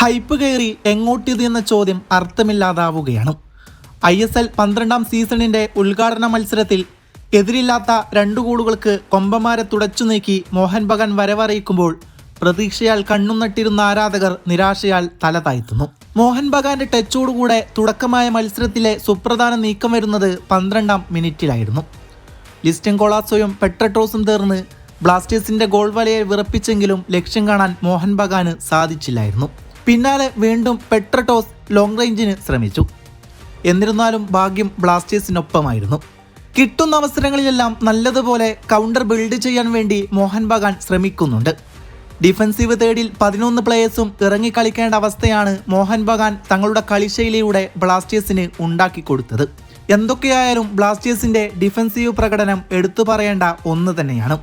Hype കയറി എങ്ങോട്ടിത് എന്ന ചോദ്യം അർത്ഥമില്ലാതാവുകയാണ്. ഐ എസ് എൽ പന്ത്രണ്ടാം സീസണിന്റെ ഉദ്ഘാടന മത്സരത്തിൽ എതിരില്ലാത്ത രണ്ടു ഗോളുകൾക്ക് കൊമ്പന്മാരെ തുടച്ചു നീക്കി മോഹൻ ബഗാൻ വരവറിയിക്കുമ്പോൾ പ്രതീക്ഷയാൽ കണ്ണുനട്ടിരുന്ന ആരാധകർ നിരാശയാൽ തല താഴ്ത്തുന്നു. മോഹൻ ബഗാന്റെ ടച്ചോടുകൂടെ തുടക്കമായ മത്സരത്തിലെ സുപ്രധാന നീക്കം വരുന്നത് പന്ത്രണ്ടാം മിനിറ്റിലായിരുന്നു. ലിസ്റ്റിൻ കൊളാസോയും പെട്രട്രോസും തീർന്ന് ബ്ലാസ്റ്റേഴ്സിന്റെ ഗോൾ വലയെ വിറപ്പിച്ചെങ്കിലും ലക്ഷ്യം കാണാൻ മോഹൻ ബഗാന് സാധിച്ചില്ലായിരുന്നു. പിന്നാലെ വീണ്ടും പെട്രടോസ് ലോങ് റേഞ്ചിന് ശ്രമിച്ചു. എന്നിരുന്നാലും ഭാഗ്യം ബ്ലാസ്റ്റേഴ്സിനൊപ്പമായിരുന്നു. കിട്ടുന്ന അവസരങ്ങളിലെല്ലാം നല്ലതുപോലെ കൗണ്ടർ ബിൽഡ് ചെയ്യാൻ വേണ്ടി മോഹൻ ബഗാൻ ശ്രമിക്കുന്നുണ്ട്. ഡിഫൻസീവ് തേർഡിൽ പതിനൊന്ന് പ്ലേയേഴ്സും ഇറങ്ങിക്കളിക്കേണ്ട അവസ്ഥയാണ് മോഹൻ ബഗാൻ തങ്ങളുടെ കളിശൈലിയുടെ ബ്ലാസ്റ്റേഴ്സിന് ഉണ്ടാക്കിക്കൊടുത്തത് എന്തൊക്കെയായാലും ബ്ലാസ്റ്റേഴ്സിന്റെ ഡിഫൻസീവ് പ്രകടനം എടുത്തു പറയേണ്ട ഒന്ന് തന്നെയാണ്.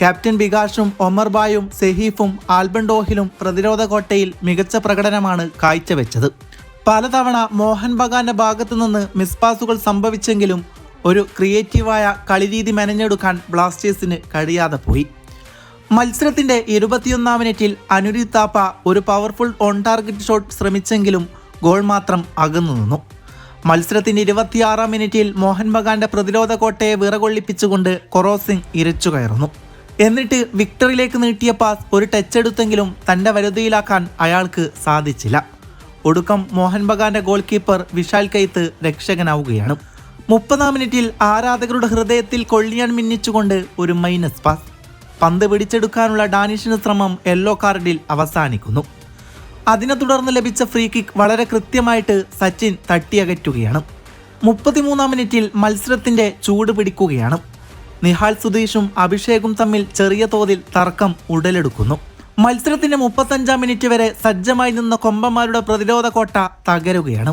ക്യാപ്റ്റൻ ബികാഷും ഒമർബായും സെഹീഫും ആൽബൻഡോഹിലും പ്രതിരോധ കോട്ടയിൽ മികച്ച പ്രകടനമാണ് കാഴ്ചവെച്ചത്. പലതവണ മോഹൻ ബഗാന്റെ ഭാഗത്തു നിന്ന് മിസ്പാസുകൾ സംഭവിച്ചെങ്കിലും ഒരു ക്രിയേറ്റീവായ കളിരീതി മെനഞ്ഞെടുക്കാൻ ബ്ലാസ്റ്റേഴ്സിന് കഴിയാതെ പോയി. മത്സരത്തിന്റെ ഇരുപത്തിയൊന്നാം മിനിറ്റിൽ അനുരി താപ്പ ഒരു പവർഫുൾ ഓൺ ടാർഗറ്റ് ഷോട്ട് ശ്രമിച്ചെങ്കിലും ഗോൾ മാത്രം അകന്നു നിന്നു. മത്സരത്തിന്റെ ഇരുപത്തിയാറാം മിനിറ്റിൽ മോഹൻ ബഗാന്റെ പ്രതിരോധ കോട്ടയെ വിറകൊള്ളിപ്പിച്ചുകൊണ്ട് കൊറോസിംഗ് ഇരച്ചു കയറുന്നു എന്നിട്ട് വിക്ടറിലേക്ക് നീട്ടിയ പാസ് ഒരു ടച്ച് എടുത്തെങ്കിലും തന്റെ വരുതിയിലാക്കാൻ അയാൾക്ക് സാധിച്ചില്ല. ഒടുക്കം മോഹൻ ബഗാന്റെ ഗോൾ കീപ്പർ വിശാൽ കൈത്ത് രക്ഷകനാവുകയാണ്. മുപ്പതാം മിനിറ്റിൽ ആരാധകരുടെ ഹൃദയത്തിൽ കൊള്ളിയാൻ മിന്നിച്ചുകൊണ്ട് ഒരു മൈനസ് പാസ് പന്ത് പിടിച്ചെടുക്കാനുള്ള ഡാനിഷിന് ശ്രമം യെല്ലോ കാർഡിൽ അവസാനിക്കുന്നു. അതിനെ തുടർന്ന് ലഭിച്ച ഫ്രീ കിക്ക് വളരെ കൃത്യമായിട്ട് സച്ചിൻ തട്ടിയകറ്റുകയാണ്. മുപ്പത്തിമൂന്നാം മിനിറ്റിൽ മത്സരത്തിന്റെ ചൂട് പിടിക്കുകയാണ്. നിഹാൽ സുധീഷും അഭിഷേകും തമ്മിൽ ചെറിയ തോതിൽ തർക്കം ഉടലെടുക്കുന്നു. മത്സരത്തിന്റെ മുപ്പത്തഞ്ചാം മിനിറ്റ് വരെ സജ്ജമായി നിന്ന കൊമ്പന്മാരുടെ പ്രതിരോധ കോട്ട തകരുകയാണ്.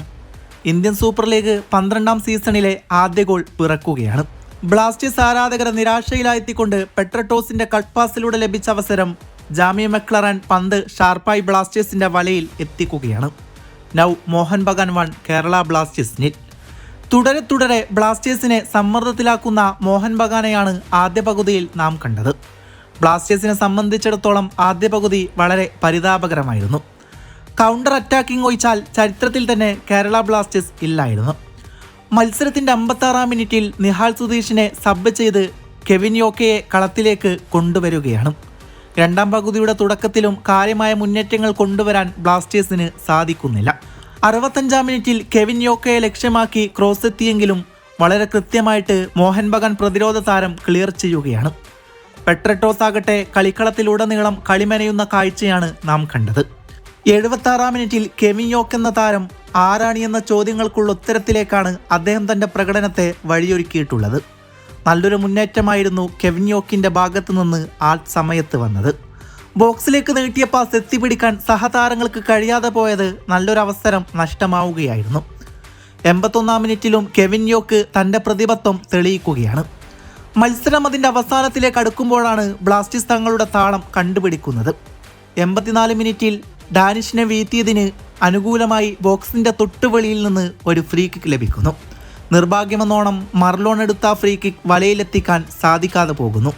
ഇന്ത്യൻ സൂപ്പർ ലീഗ് പന്ത്രണ്ടാം സീസണിലെ ആദ്യ ഗോൾ പിറക്കുകയാണ്. ബ്ലാസ്റ്റേഴ്സ് ആരാധകരെ നിരാശയിലായെത്തിക്കൊണ്ട് പെട്രട്ടോസിന്റെ കട്ട് പാസിലൂടെ ലഭിച്ച അവസരം ജാമിയ മെക്ലറൻ പന്ത് ഷാർപ്പായി ബ്ലാസ്റ്റേഴ്സിന്റെ വലയിൽ എത്തിക്കുകയാണ്. Now Mohan Bagan one Kerala Blasters nil. തുടരെ തുടരെ ബ്ലാസ്റ്റേഴ്സിനെ സമ്മർദ്ദത്തിലാക്കുന്ന മോഹൻ ബഗാനെയാണ് ആദ്യ പകുതിയിൽ നാം കണ്ടത്. ബ്ലാസ്റ്റേഴ്സിനെ സംബന്ധിച്ചിടത്തോളം ആദ്യ പകുതി വളരെ പരിതാപകരമായിരുന്നു. കൗണ്ടർ അറ്റാക്കിംഗ് ഒഴിച്ചാൽ ചരിത്രത്തിൽ തന്നെ കേരള ബ്ലാസ്റ്റേഴ്സ് ഇല്ലായിരുന്നു. മത്സരത്തിന്റെ അമ്പത്താറാം മിനിറ്റിൽ നിഹാൽ സുധീഷിനെ സബ് ചെയ്ത് കെവിൻ യോക്കയെ കളത്തിലേക്ക് കൊണ്ടുവരികയാണ്. രണ്ടാം പകുതിയുടെ തുടക്കത്തിലും കാര്യമായ മുന്നേറ്റങ്ങൾ കൊണ്ടുവരാൻ ബ്ലാസ്റ്റേഴ്സിന് സാധിക്കുന്നില്ല. അറുപത്തഞ്ചാം മിനിറ്റിൽ കെവിൻ യോക്കയെ ലക്ഷ്യമാക്കി ക്രോസ് എത്തിയെങ്കിലും വളരെ കൃത്യമായിട്ട് മോഹൻ ബഗാൻ പ്രതിരോധ താരം ക്ലിയർ ചെയ്യുകയാണ്. പെട്രട്ടോസ് ആകട്ടെ കളിക്കളത്തിലുടനീളം കളിമെനയുന്ന കാഴ്ചയാണ് നാം കണ്ടത്. എഴുപത്തി ആറാം മിനിറ്റിൽ കെവിൻ യോക്ക് എന്ന താരം ആരാണി എന്ന ചോദ്യങ്ങൾക്കുള്ള ഉത്തരത്തിലേക്കാണ് അദ്ദേഹം തന്റെ പ്രകടനത്തെ വഴിയൊരുക്കിയിട്ടുള്ളത്. നല്ലൊരു മുന്നേറ്റമായിരുന്നു കെവിൻ യോക്കിന്റെ ഭാഗത്തു നിന്ന് ആ സമയത്ത് വന്നത്. ബോക്സിലേക്ക് നീട്ടിയ പാസ് എത്തിപ്പിടിക്കാൻ സഹതാരങ്ങൾക്ക് കഴിയാതെ പോയത് നല്ലൊരു അവസരം നഷ്ടമാവുകയായിരുന്നു. എൺപത്തൊന്നാം മിനിറ്റിലും കെവിൻ യോക്ക് തന്റെ പ്രതിബദ്ധം തെളിയിക്കുകയാണ്. മത്സരം അതിന്റെ അവസാനത്തിലേക്ക് അടുക്കുമ്പോഴാണ് ബ്ലാസ്റ്റേഴ്സ് തങ്ങളുടെ താളം കണ്ടുപിടിക്കുന്നത്. എൺപത്തിനാല് മിനിറ്റിൽ ഡാനിഷിനെ വീഴ്ത്തിയതിന് അനുകൂലമായി ബോക്സിന്റെ തൊട്ടുവെളിയിൽ നിന്ന് ഒരു ഫ്രീ കിക്ക് ലഭിക്കുന്നു. നിർഭാഗ്യമെന്നോണം മർലോൺ എടുത്ത ഫ്രീ കിക്ക് വലയിലെത്തിക്കാൻ സാധിക്കാതെ പോകുന്നു.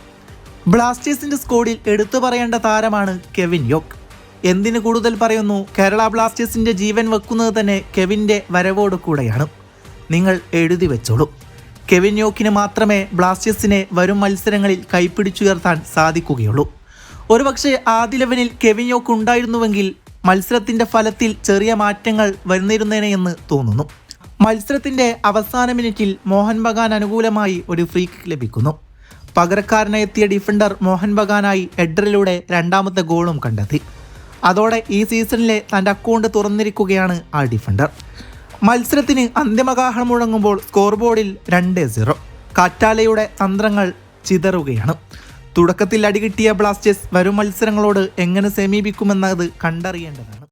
ബ്ലാസ്റ്റേഴ്സിന്റെ സ്കോഡിൽ എടുത്തു പറയേണ്ട താരമാണ് കെവിൻ യോക്ക്. എന്തിന് കൂടുതൽ പറയുന്നു? കേരള ബ്ലാസ്റ്റേഴ്സിന്റെ ജീവൻ വെക്കുന്നത് തന്നെ കെവിന്റെ വരവോട് കൂടെയാണ്. നിങ്ങൾ എഴുതി വെച്ചോളൂ. കെവിൻ യോക്കിന് മാത്രമേ ബ്ലാസ്റ്റേഴ്സിനെ വരും മത്സരങ്ങളിൽ കൈപ്പിടിച്ചുയർത്താൻ സാധിക്കുകയുള്ളൂ. ഒരുപക്ഷെ ആദ്യ ലെവനിൽ കെവിൻ യോക്ക് ഉണ്ടായിരുന്നുവെങ്കിൽ മത്സരത്തിന്റെ ഫലത്തിൽ ചെറിയ മാറ്റങ്ങൾ വരുന്നിരുന്നേനെ എന്ന് തോന്നുന്നു. മത്സരത്തിന്റെ അവസാന മിനിറ്റിൽ മോഹൻ ബഗാൻ അനുകൂലമായി ഒരു ഫ്രീ കിക്ക് ലഭിക്കുന്നു. പകരക്കാരനായി എത്തിയ ഡിഫൻഡർ മോഹൻ ബഗാനായി എഡറിലൂടെ രണ്ടാമത്തെ ഗോളും കണ്ടെത്തി. അതോടെ ഈ സീസണിലെ തന്റെ അക്കൗണ്ട് തുറന്നിരിക്കുകയാണ് ആ ഡിഫൻഡർ മത്സരത്തിന് അന്തിമകാഹളം മുഴങ്ങുമ്പോൾ സ്കോർ ബോർഡിൽ രണ്ട് സീറോ കാറ്റാലയുടെ തന്ത്രങ്ങൾ ചിതറുകയാണ്. തുടക്കത്തിൽ അടികിട്ടിയ ബ്ലാസ്റ്റേഴ്സ് വരും മത്സരങ്ങളോട് എങ്ങനെ സമീപിക്കുമെന്നത് കണ്ടറിയേണ്ടതാണ്.